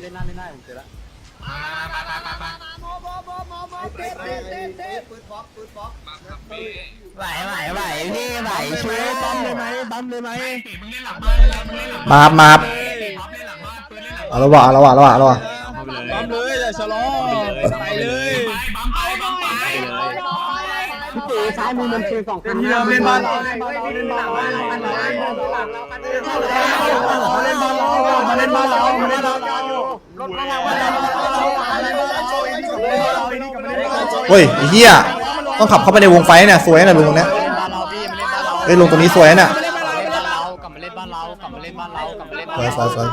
เล่นหน้าเล่นหน้าผมเจอแล้วไหวไหวไหวพี่ไหวช่วยบัมเลยไหมบัมเลยไหมมาบมาบเอาละวะเอาละวะเอาละวะเอาละวะต้อมเลยอย่าชะลอไปเลย ซ้ายมือมันคือสองคันเราเล่นบ้านเราเล่นบ้านเราเล่นบ้านเรามาเล่นบ้านเรามาเล่นบ้านเรามาเล่นบ้านเราเฮ้ยไอ้เหี้ยต้องขับเข้าไปในวงไฟเนี่ยสวยนะลุงตรงเนี้ยเฮ้ยลุงตรงนี้สวยนะกลับมาเล่นบ้านเรากลับมาเล่นบ้านเรากลับมาเล่นสวยสวยสวย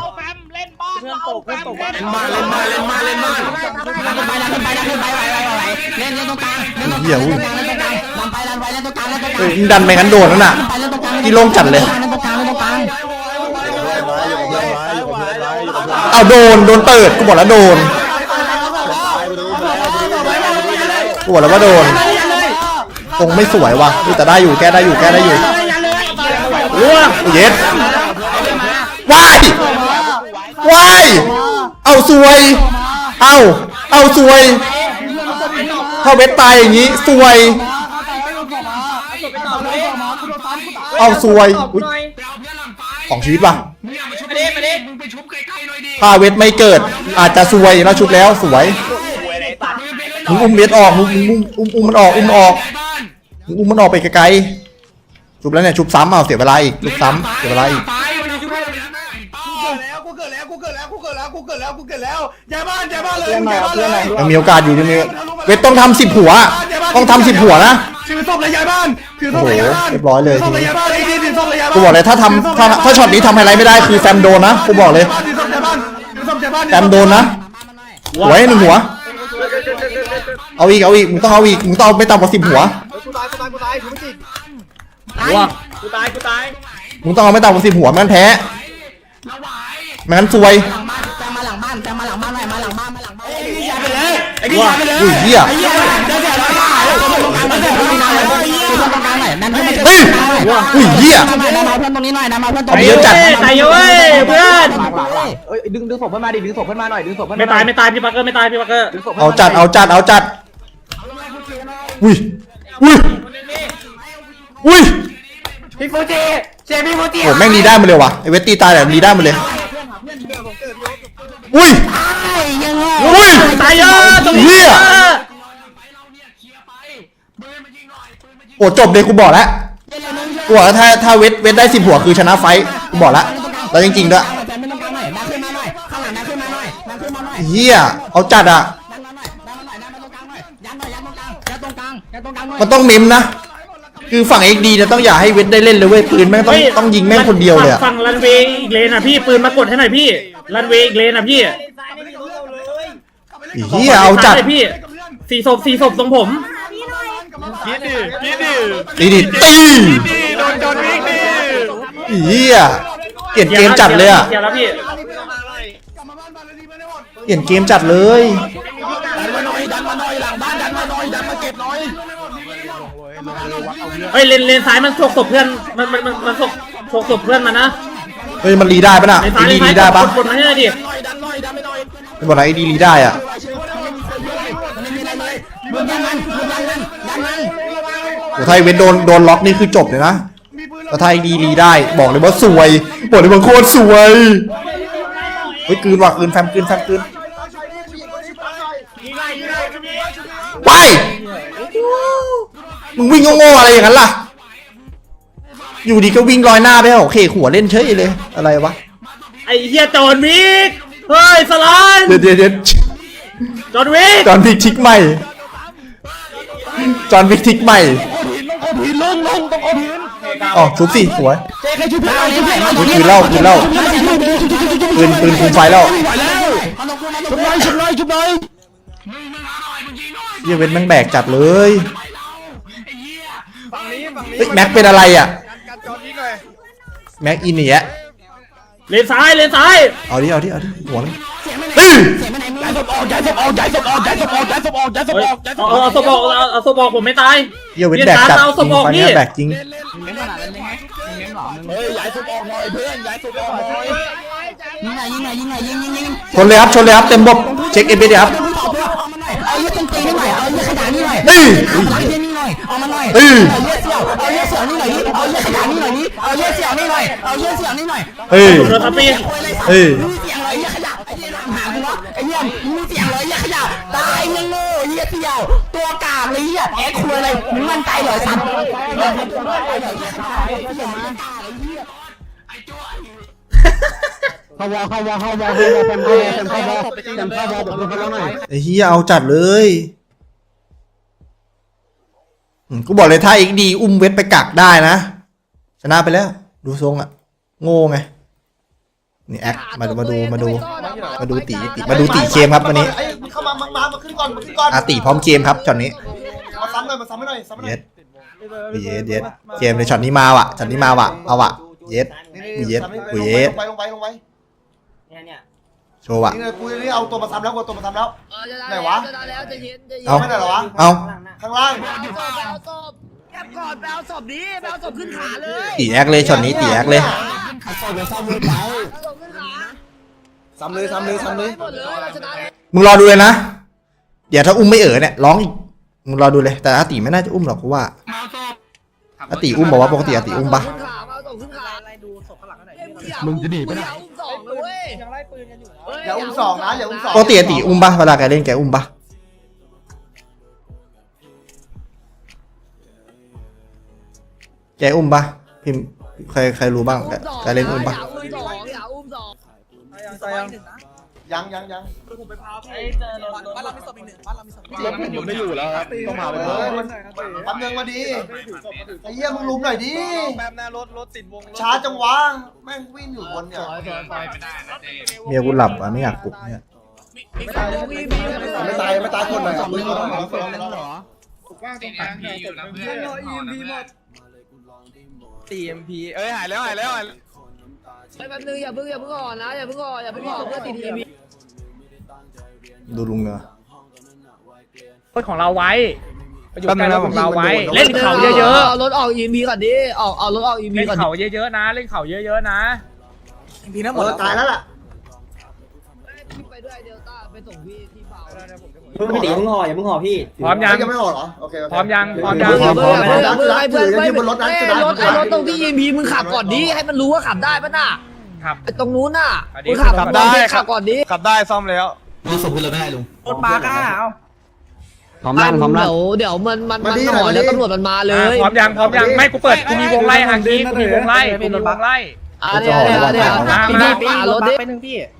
เพื่อนตกเพื่อนตกบ้านเล่นบ้านเล่นบ้านเล่นบ้านเล่นบ้านไปดันขึ้นไปดันขึ้นไปไหวไหวไหวเล่นเล่นตรงกลางเล่นตรงกเหี้ยลางอุ้ยเล่นตรงกลางดันไปดันไปเล่นตรงกลางเล่นตรงกลางเฮ้ยมึงดันไปงั้นโดนนั่นน่ะไปเล่นตรงกลางที่โล่งจัดเลยเล่นตรงกลางเล่นตรงกลา ดันไปงั้นโดนน่ะกี่ลงจัดเลย เอาโดนโดนเปิดกูบอกแล้วโดนกูบอกแล้วว่าโดนคงไม่สวยว่ะแต่ได้อยู่แก้ได้อยู่แก้ได้อยู่ว้าเย็ดว้ายว้ายเอาสวย เอาเอาสวยถ้าเวทตายอย่างนี้สวย เอาสวยอุ๊ยของชีวิตว่ะถ้าเวทไม่เกิด อาจจะสวยแล้วชุบแล้วสวยมึงอุ้มเวทออกมึงมึงอุ้มอุ้มมันออกอุ้มมันออกมึงอุ้มมันออกไปไกลๆชุบแล้วเนี่ยชุบซ้ำเอาเสียเวลาอีกชุบซ้ำเสียเวลาอีกแล้วกูเกิดแล้วกูเกิดแล้วกูเกิดแล้วกูเกิดแล้วกูเกิดแล้วย้ายบ้านย้ายบ้านเลยย้ายบ้านเลยยังมีโอกาสอยู่ยังมีเวทต้องทำสิบหัว ต้องทำสิบหัวนะ ถือศพเลยย้ายบ้านถือศพโอ้โหเลยย้ายบ้านเรียบร้อยเลยถือศพเลยย้ายบ้านไอ้ที่ถือศพเลยย้ายบ้านกูบอกเลยถ้าทำถ้าถ้าช็อตนี้ทำอะไรไม่ได้คือแฟมโดนนะกูบอกเลย ถือศพย้ายบ้านถือศพย้ายบ้านแฟมโดนนะหัวให้หนึ่งหัว เอาอีกเอาอีกมึงต้องเอาอีกมึงต้องเอาไม่ต่ำกว่าสิบหัวกูตายกูตายกูตายกูไม่ติดกูตายกูตายมึงต้องเอาไม่ต่ำกว่าสิบหัวไม่งั้นแพ้ไม่งั้นซวยแซงมาหลังบ้านแซงมาหลังบ้านหน่อยมาหลังบ้านมาหลังบ้านไอ้ที่ย้ายไปเลยอุ้ยเหี้ยไอ้ที่ย้ายไปเลยเดี๋ยวเดี๋ยวเดี๋ยว เดี๋ยวตรงกลางหน่อยนั่นเพื่อนเฮ้ยอุ้ยเหี้ยดันมาเพื่อนตรงนี้หน่อยดันมาเพื่อนตรงนี้เยอะจัดตายเยอะเว้ยเพื่อนเอ้ยดึงดึงศพเพื่อนมาดิดึงศพเพื่อนมาหน่อยดึงศพเพื่อนไม่ตายไม่ตายพี่ปักเกอร์ไม่ตายพี่ปักเกอร์เอาจัดเอาจัดเอาจัดอุ้ยอุ้ยอุ้ยพี่ฟูจิเจพี่ฟูจิโอ้แม่งรีได้มาเลยวะไอเวทตีตายแต่รีได้มาเลยอุ้ยยังไงอุ้ยตายเยอะตรงนี้ เหี้ยโอ้จบเลยกูบอกแล้วกูบอกแล้วถ้าถ้าเวทเวทได้สิบหัวคือชนะไฟท์กูบอกแล้วแล้วจริงๆด้วยแซงไม่ตรงกลางหน่อยดันขึ้นมาหน่อยข้างหลังดันขึ้นมาหน่อยดันขึ้นมาหน่อยเฮียเอาจัดอะดันมาหน่อยดันมาหน่อยดันมาตรงกลางหน่อยยันหน่อยยันตรงกลางยันตรงกลางยันตรงกลางหน่อยมันต้องเมมนะ คือฝั่งเอ็กดีเนี่ยต้องอย่าให้เวทได้เล่นเลยเว้ยปืนแม่งต้องต้องยิงแม่งคนเดียวเลยอะฝั่งรันเวย์อีกเลนอะพี่ปืนมากดให้หน่อยพี่รันเวย์อีกเลนอะพี่ไอ้เฮียเอาจัดพี่สี่ศพสี่ศพตรงผม คิดดิคิดดิตีดิตีโดนโดนวิ่งดิอ้เฮียเปลี่ยนเกมจัดเลยอะเกียร์แล้วพี่เปลี่ยนเกมจัดเลยดันมาหน่อยดันมาหน่อยหลังบ้านดันมาหน่อยดันมาเก็บหน่อยเฮ้ยเลนเลนซ้ายมันฉกศพเพื่อนมันมันมันมันฉกฉกศพเพื่อนมานนะเฮ้ยมันรีได้ปะน่ะเลนไอ้ดีรีได้ปะกดกดมาให้หน่อยดิดันหน่อยดันไหน่อะไอ้ดีรีได้อะ โอ้ถ้าไอ้เวทโดนโดนล็อกนี่คือจบเลยนะแต่ถ้าไอ้ดีรีได้บอกเลยว่าสวยบอกเลยว่าโคตรสวยเฮ้ยกลืนว่ะกลืนแฟมกลืนแฟมกลืนไปมึงวิ่งโง่ๆอะไรอย่างนั้นล่ะ อยู่ดีก็วิ่งลอยหน้าไปโอเคหัวเล่นเฉยเลยอะไรวะไอ้เฮียจอห์นวิกเฮ้ยสลานเดี๋ยวเดี๋ยวเดี๋ยวจอห์นวิกจอห์นวิกทิกใหม่จอห์นวิกทิกใหม่ ผิดลงลงต้องเอาผิดอ๋อชุบสิสวยเจ๊ใครช่วยพี่เอาช่วยปืนปืนเล่าปืนเล่าชุบปืนปืนคุมไฟแล้วไหวแล้วชุบหน่อยชุบหน่อยชุบหน่อยเหี้ยเว้นแม่งแบกจัดเลยเฮ้ยแม็กเป็นอะไรอะแม็กอินเนียเลนซ้ายเลนซ้ายเอาดิเอาดิเอาดิหัวเสียงไม่ไหนอื้อเสียงไม่ไหนมึงย้ายศพออกย้ายศพออกย้ายศพออกย้ายศพออกย้ายศพออกย้ายศพเฮ้ยออกย้ายศเอาพอเอาอกเอาศพบอกเอาเอาศพบอกผมไม่ตายเหี้ยเว้นแบกจัดเอาจสริงมองไฟนี่เนี่ยแบกจริงเฮ้ยย้ายศพ ออกหน่อยเพื่อนย้ายศพออกหน่อยยิงหน่อยยิงหน่อยยิงหน่อยยิงยิงยิงชนเลยครับชนเลยครับเต็มบบเช็คเอพีดีครับเอาเยอะตีนี่หน่อยเอาเยอะขนาดนี้หน่อยนี่เอาเยอะนี่หน่อยเอามาหน่อยเอ้ยเอาเยอะเสี่ยวเอาเยอะเสี่ยวนี่หน่อยดิเอาเยอะขนาดนี้หน่อยดิเอาเยอะเสี่ยวนี่หน่อยเอาเยอะเสี่ยวนี่หน่อยเฮ้ยโดนทับปีเฮ้ยมีเสียงเลยเยอะขยะไอ้เหี้ยหากูวะไอ้เหี้ยมีเสียงเลยเยอะขยะตายเงี้ยโง่เหี้ยเสี่ยวตัวกากเลยเหี้ยแอะคุยเลยมึงมันใจเหรอสัตว์ เขาวอเขาวอเขาวอเขาวอเป็นเขาวอเป็นเขาวอเป็นเขาวอเป็นเขาวอหน่อยไอ้เฮียเอาจัดเลยอืมกูบอกเลยถ้าอ็กดี อุ้มเวทไปกักได้นะ ชนะไปแล้ว ดูทรงอะโง่ไง นี่แอคมาดูมาดูมาดู มาดูตีตีมาดูตีเคมครับวันนี้ไอ้มึงเข้ามามามามาขึ้นก่อนมาขึ้นก่อนอาตีพร้อมเกมครับช็อตนี้มาซ้ำหน่อยมาซ้ำให้หน่อยซ้ำให้หน่เย็อยดเย็ดเย็ดเกมในช็อตนี้มาว่ะช็อตนี้มาว่ะเอาว่ะ เย็ดนี่เย็ดซ้ำให้กูเย็ด ลงไปลงไปลงไปโชว์ว่ะนี่เลยกูนี่เอาตัวมาซ้ำแล้วกูเอาตัวมาซ้ำแล้วไหนวะ จะได้แล้วจะเย็นจะเย็นเอาไม่ได้เหรอวะ เอา ข้างล่างไปเอาศพไปเอาศพแอบก่อนไปเอาศพนี้ไปเอาศพขึ้นขาเลยตีแอคเลยช็อตนี้ตีแอคเลย เอาศพขึ้นขาซ้ำเลยซ้ำเลยซ้ำเลยหมดเลยเราชนะเลยมึงรอดูเลยนะ เดี๋ยวถ้าอุ้มไม่เอ๋อเนี่ยร้องอีก มึงรอดูเลย แต่อาติไม่น่าจะอุ้มหรอกกูว่าอาติอุ้มบอกว่าปกติอาติอุ้มปะขึ้นขาเอาศพขึ้นขาอะ ไรดูศพข้างหลังกันหน่อยมึงจะหนีไปไหน อุ้มสองเลยเว้ยยังไล่ปืนกันอยู่อย่าอุ้มสองนะอย่าอุ้มสองปกติอาติอุ้มปะเวลาแกเล่นแกอุ้มปะแกอุ้มปะพิมพ์ใครใครรู้บ้างแกแกเล่นอุ้มปะอย่าอุ้มสองอย่าอุ้มสอง ยังยัง ยังผมไม่อยู่แล้วครับต้องมาเออมันแป๊บนึงมาดีไอ้เหี้ยมึงลุมหน่อยดิแป๊บนะรถรถติดวงช้าจังวะแม่งวิ่งอยู่บนเนี่ยเมียกูหลับอะไม่อยากปลุกเนี่ยไม่ตายไม่ตายคนหน่อยอะปืนยิงเหรอตีเอ็มพีเอ้ยหายแล้วหายแล้วหายแล้วไปแป๊บนึงอย่าเพิ่งอย่าเพิ่งอ่อนนะอย่าเพิ่งอ่อนอย่าเพิ่งอ่อนเพื่อติดทีวี ดูลุงเนอะรถของเราไว้ประโยชน์การรถของเราไว้เล่นเขาเยอะเอารถออกอีมีก่อนดิออกเอารถออกอีๆมีเล่นก่อนดิเขาเยอะๆนะ เล่นเขาเยอะๆนะเออตายแล้วล่ะไปด้วยเดลต้าไปส่งพี่ที่เผาพี่ตีมึงห่ออย่ามึงห่อพี่พร้อมยัง ยังไม่ออกเหรอโอเคโอเคพร้อมยังพร้อมยังเพื่อนเพื่อนเพื่อนเพื่อนเพื่อนถือยังอยู่บนรถนะไอ้จะได้รถไอ้รถตรงที่ยีพีมึงขับก่อนดิให้มันรู้ว่าขับได้ปะน่ะครับ ไอ้ตรงนู้นน่ะอันนี้มึงขับขับได้ได้ ขับก่อนดิขับได้ซ่อมแล้ว รถปากอะเอาพร้อมลั่นพร้อมลั่น เดี๋ยวเดี๋ยวมันมันมันหอแล้วตำรวจมันมาเลอะยพร้อมยังพร้อมยังไม่กูเปิดกูมีวงไล่ห่างกี้กูมีวงไล่กูมีวงไล่อะเดี๋ยวเดี๋ยวเดี๋ยวมาพี่มาพี่หารถดิ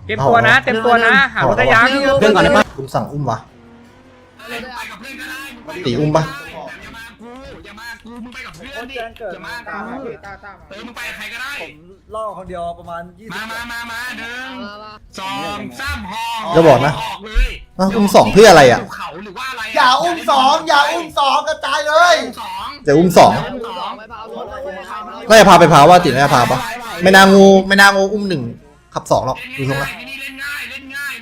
เต็มตัวนะเต็มตัวนะหารถได้ยัง เพื่อนก่อนได้ปะลุงสั่งอุ้มวะตีอุ้มปะ ล่อคนเดียวประมาณยี่สิบมามาจะบอกนะอ้าวอุ้มสองเพื่ออะไรอะอย่าอุ้มสองอย่าอุ้มสองกระจายเลยจะอุ้มสองไปเผารถเลยน่าจะพาไปพาว่าติดน่าจะพาปะไม่นางูไม่นางูอุ้มหนึ่งขับสองหรอกดูทรงละ